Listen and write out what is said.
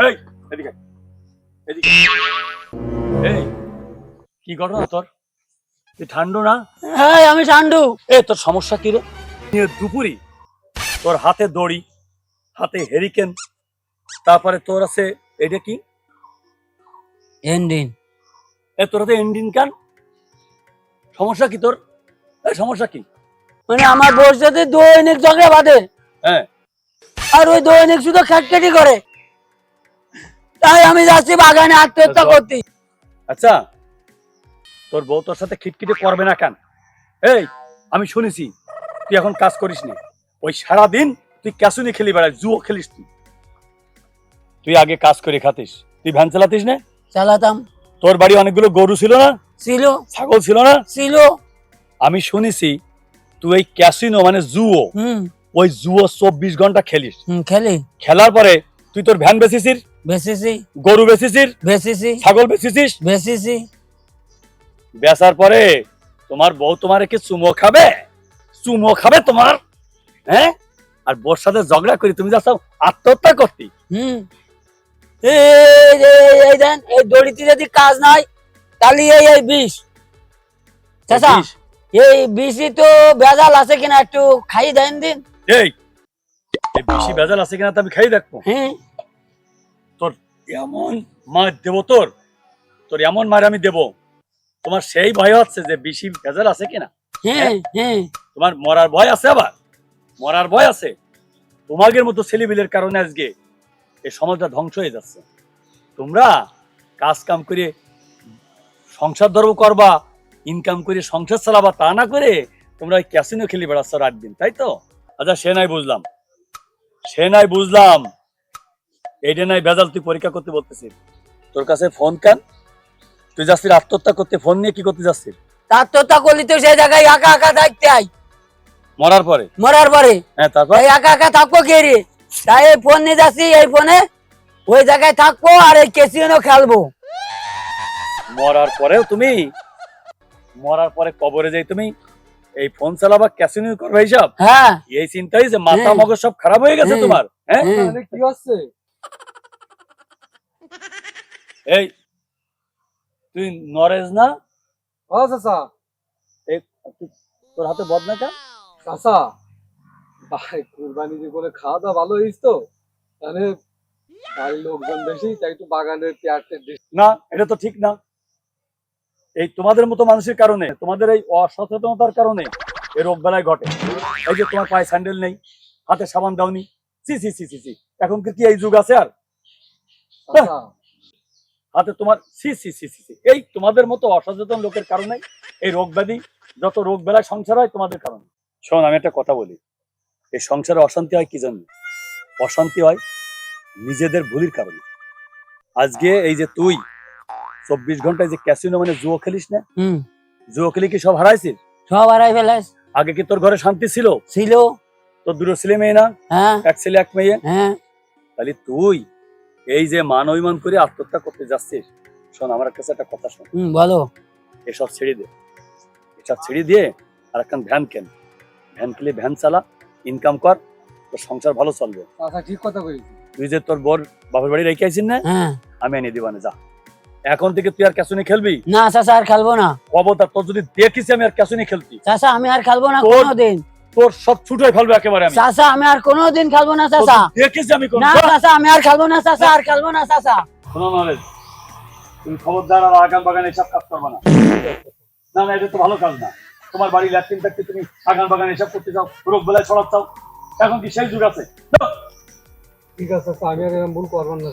এই এদিকে। এদিকে। এই কি ঘটনা তোর? তুই ঠান্ডু না? হ্যাঁ আমি চান্ডু এ তোর সমস্যা কি রে? নিয়ে দুপুরি তোর হাতে দড়ি হাতে হেরিকেন তারপরে তোর আছে এটা কি? এন্ডিন এ তোর হাতে ইঞ্জিন কান? সমস্যা কি তোর? সমস্যা কি? মানে আমার বোর সাথে দৈনিক ঝগড়া বাঁধে হ্যাঁ। আর ওই দৈনিক শুধু খাটখাটি করে তাই আমি যাচ্ছি বাগানে আত্মহত্যা করতে। আচ্ছা তোর বউ তোর সাথে খিটখিটে করবে না কেন? এই আমি শুনেছি তুই এখন কাজ করিস নি ওই সারাদিন তুই ক্যাসুনি খেলি বেড়াস জুয়ো খেলিস তুই। তুই আগে কাজ করে খাতিস। তুই ভ্যান চালাতিস না? চালাতাম। তোর বাড়ি অনেকগুলো গরু ছিল না? ছিল। ছাগল ছিল না? ছিল। আমি শুনেছি তুই ওই ক্যাসিনো মানে হুম। ওই জুয়ো চব্বিশ ঘণ্টা খেলিস। খেলি। খেলার পরে তুই তোর ভ্যান বেচেছিস? বেচেছি। গরু বেচেছিস? বেচেছি। ছাগল বেচেছিস? বেচেছি। বেচার পরে তোমার বউ তোমার কি চুমো খাবে? চুমো খাবে তোমার? হ্যাঁ? আর বোর সাথে ঝগড়া করি তুমি যাচ্ছ আত্মহত্যা করতি। হুম। এই এই- এই দেন এই দড়িতে যদি কাজ নাই তাহলে এই এই বিষ। চাচা এই বিষই তো ভেজাল আছে কিনা একটু খাই দেন দিন। এই এই বেশি বেজাল আছে কিনা আমি খাই দেখব। হ্যাঁ। তোর এমন মার দেব তোর তোর এমন মার আমি দেব। তোমার সেই ভয় হচ্ছে যে বেশি ভেজাল আছে কিনা? হ্যাঁ হ্যাঁ? তোমার মরার ভয় আছে আবার? মরার ভয় আছে। তোমাদের মতো ছেলেবিলের কারণে আজকে এই সমাজটা ধ্বংস হয়ে যাচ্ছে। তোমরা কাজ কাম করে সংসার ধর্ম করবা ইনকাম করে সংসার চালাবা তা না করে তোমরা ওই ক্যাসিনো খেলি বেড়াচ্ছ রাত দিন তাই তো? আচ্ছা সে নাই বুঝলাম। সে নাই বুঝলাম। এইটা নাই বেজাল তুই পরীক্ষা করতে বলতেছিস তোর কাছে ফোন কেন? তুই যাচ্ছিস আত্মহত্যা করতে ফোন নিয়ে কি করতে যাচ্ছিস? তা করলি তো সেই জায়গায় একা একা থাকতে আই মরার পরে? মরার পরে? হ্যাঁ তারপর? একা একা থাকব কে রে? তাই এই ফোন নিয়ে যাচ্ছি এই ফোনে ওই জায়গায় থাকব আর এই কেসিনো খেলব। মরার পরেও তুমি মরার পরে কবরে যাই তুমি এই ফোন চালাবা ক্যাসিনো করবে হিসাব হ্যাঁ। এই চিন্তাই যে মাথা হ্যাঁ। মগজ সব খারাপ হয়ে গেছে হ্যাঁ। তোমার হ্যাঁ? হ্যাঁ। কি হচ্ছে? এই তুই নরেজ না? ও চাচা। এই তোর হাতে বদনা কেন? চাচা ভাই কুরবানি যে করে খাওয়া দাওয়া ভালো হয়েছ তো। তাহলে বাড়ির লোকজন বেশি তাই একটু বাগানের পেয়ারতে না এটা তো ঠিক না। এই তোমাদের মতো মানুষের কারণে তোমাদের এই অসচেতনতার কারণে এই রোগ বেলায় ঘটে। এই যে তোমার পায়ে স্যান্ডেল নেই হাতে সাবান দাওনি সি সি সি সি সি এখন কি এই যুগ আছে আর? হাতে তোমার সি সি সি সি সি। এই তোমাদের মতো অসচেতন লোকের কারণে এই রোগ ব্যাধি যত রোগ বেলায় সংসার হয় তোমাদের কারণে। শোন আমি একটা কথা বলি। এই সংসারে অশান্তি হয় কি জন্য অশান্তি হয় নিজেদের ভুলির কারণে। আজকে এই যে তুই চব্বিশ ঘন্টায় যে ক্যাসিনো মানে জুয়ো খেলিস না? জুয়ো খেলি কি সব হারাইছিস? সব হারাই ফেলাস আগে কি তোর ঘরে শান্তি ছিল? ছিল। তোর দুটো ছেলে মেয়ে না? হ্যাঁ। এক ছেলে এক মেয়ে? হ্যাঁ। তাহলে তুই এই যে মান অভিমান করে আত্মহত্যা করতে যাচ্ছিস শোন আমার কাছে একটা কথা শোন। হুম বলো। এসব ছেড়ে দে। এসব ছেড়ে দিয়ে আর একখান ভ্যান কেন? ভ্যান কিনে ভ্যান চালা। ইনকাম কর তোর সংসার ভালো চলবে। চাচা ঠিক কথা বলেছি তুই যে তোর বোর বাপের বাড়ি রেখে আইছিস না হ্যাঁ। আমি এনে দিবানে যা। এখন থেকে তুই আর ক্যাসুনি খেলবি? না চাচা আর খেলব না। কবতার তোর যদি দেখিস আমি আর ক্যাসুনি খেলতি। চাচা আমি আর খেলব না কোনোদিন। তোর সব ছুটোই ফেলবে একেবারে আমি। চাচা আমি আর কোনোদিন খেলব না চাচা। দেখিস আমি কোন না চাচা আমি আর খেলব না চাচা আর খেলব না চাচা। শোনো নলেজ তুমি খবরদার আর আগান বাগানে এসব কাজ করবে না। না না এটা তো ভালো কাজ না। তোমার বাড়ি ল্যাট্রিন থাকতে তুমি আগান বাগান এসব করতে চাও রোগ বেলায় ছড়াচ্ছাও। এখন কি সেই যুগ আছে? ঠিক আছে আমি আর এরকম ভুল করব না